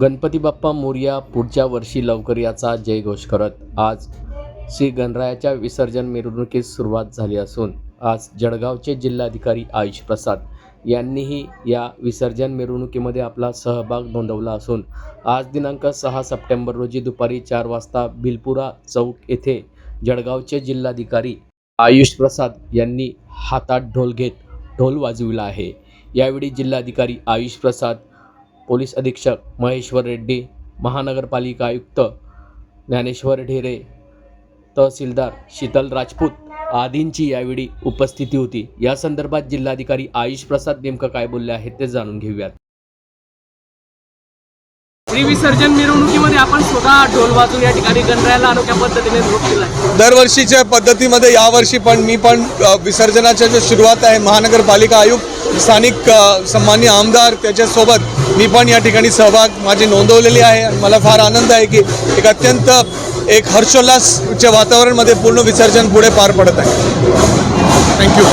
गणपती बाप्पा मोरया पुढच्या वर्षी लवकर याचा जयघोष करत. आज श्री गणरायाच्या विसर्जन मिरवणुकीस सुरुवात झाली असून आज जळगावचे जिल्हाधिकारी आयुष प्रसाद यांनीही या विसर्जन मिरवणुकीमध्ये आपला सहभाग नोंदवला असून आज दिनांक सहा सप्टेंबर रोजी दुपारी चार वाजता बिलपुरा चौक येथे जळगावचे जिल्हाधिकारी आयुष प्रसाद यांनी हातात ढोल घेत ढोल वाजविला आहे. यावेळी जिल्हाधिकारी आयुष प्रसाद पोलीस अधीक्षक महेश्वर रेड्डी महानगरपालिका आयुक्त ज्ञानेश्वर ढेरे तहसीलदार शीतल राजपूत आदींची यावेळी उपस्थिती होती. या संदर्भात जिल्हाधिकारी आयुष प्रसाद नेमकं काय बोलले आहेत ते जाणून घेऊयात. श्रीविसर्जन मिरवणुकीमध्ये आपण स्वतः ढोल वाजून या ठिकाणी गणरायाला अनोख्या पद्धतीने दिला दरवर्षीच्या पद्धतीमध्ये यावर्षी पण मी पण विसर्जनाच्या जो सुरुवात आहे महानगरपालिका आयुक्त स्थानिक सन्मान्य आमदार त्याच्यासोबत मी पण या ठिकाणी सहभाग माझी नोंदवलेली आहे आणि मला फार आनंद आहे की एक अत्यंत एक हर्षोल्लासच्या वातावरणमध्ये पूर्ण विसर्जन पुढे पार पडत आहे. थँक्यू